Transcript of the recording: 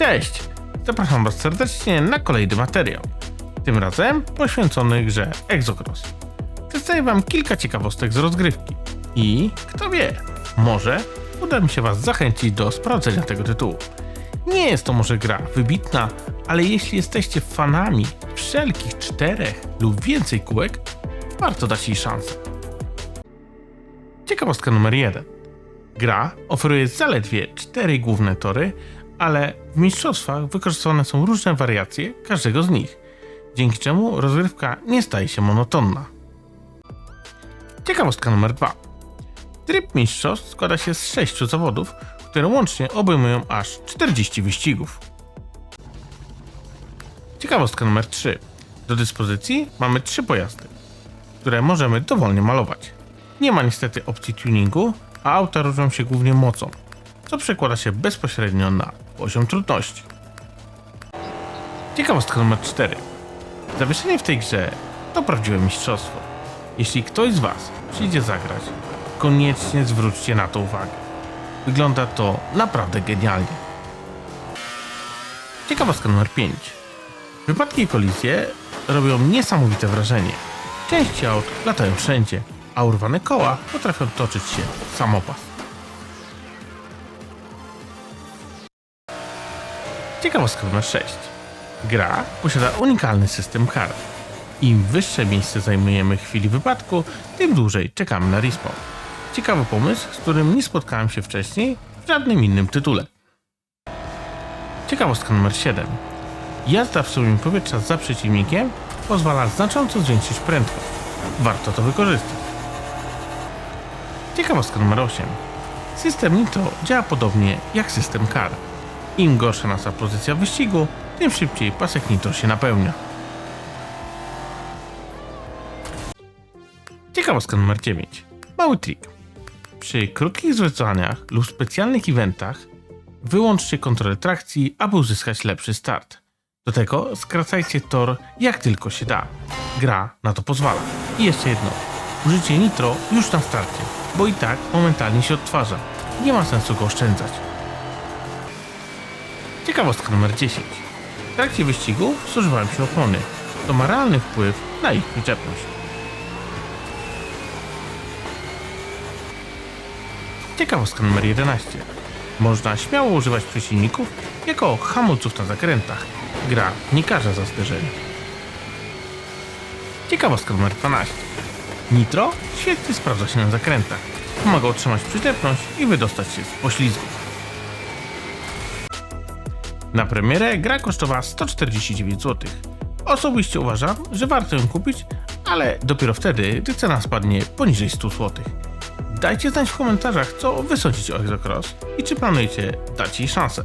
Cześć! Zapraszam Was serdecznie na kolejny materiał. Tym razem poświęcony grze Exocross. Przedstawię Wam kilka ciekawostek z rozgrywki. I kto wie, może uda mi się Was zachęcić do sprawdzenia tego tytułu. Nie jest to może gra wybitna, ale jeśli jesteście fanami wszelkich czterech lub więcej kółek, warto dać jej szansę. Ciekawostka numer jeden. Gra oferuje zaledwie cztery główne tory, ale w mistrzostwach wykorzystane są różne wariacje każdego z nich, dzięki czemu rozgrywka nie staje się monotonna. Ciekawostka numer dwa. Tryb mistrzostw składa się z sześciu zawodów, które łącznie obejmują aż 40 wyścigów. Ciekawostka numer 3. Do dyspozycji mamy trzy pojazdy, które możemy dowolnie malować. Nie ma niestety opcji tuningu, a auta różnią się głównie mocą, co przekłada się bezpośrednio na poziom trudności. Ciekawostka numer 4. Zawieszenie w tej grze to prawdziwe mistrzostwo. Jeśli ktoś z Was przyjdzie zagrać, koniecznie zwróćcie na to uwagę. Wygląda to naprawdę genialnie. Ciekawostka numer 5. Wypadki i kolizje robią niesamowite wrażenie. Części aut latają wszędzie, a urwane koła potrafią toczyć się w samopas. Ciekawostka numer 6. Gra posiada unikalny system kar. Im wyższe miejsce zajmujemy w chwili wypadku, tym dłużej czekamy na respawn. Ciekawy pomysł, z którym nie spotkałem się wcześniej w żadnym innym tytule. Ciekawostka numer 7. Jazda w strumieniu powietrza za przeciwnikiem pozwala znacząco zwiększyć prędkość. Warto to wykorzystać. Ciekawostka numer 8. System Nitro działa podobnie jak system kar. Im gorsza nasza pozycja wyścigu, tym szybciej pasek Nitro się napełnia. Ciekawostka numer 9. Mały trik. Przy krótkich zleceniach lub specjalnych eventach wyłączcie kontrolę trakcji, aby uzyskać lepszy start. Do tego skracajcie tor jak tylko się da. Gra na to pozwala. I jeszcze jedno. Użycie nitro już na starcie, bo i tak momentalnie się odtwarza. Nie ma sensu go oszczędzać. Ciekawostka numer 10. W trakcie wyścigu zużywałem się opony. To ma realny wpływ na ich przyczepność. Ciekawostka numer 11. Można śmiało używać przeciwników jako hamulców na zakrętach. Gra nie karze za zderzenie. Ciekawostka numer 12. Nitro świetnie sprawdza się na zakrętach. Pomaga utrzymać przyczepność i wydostać się z poślizgu. Na premierę gra kosztowała 149 zł. Osobiście uważam, że warto ją kupić, ale dopiero wtedy, gdy cena spadnie poniżej 100 zł. Dajcie znać w komentarzach, co wy sądzicie o Exocross i czy planujecie dać jej szansę.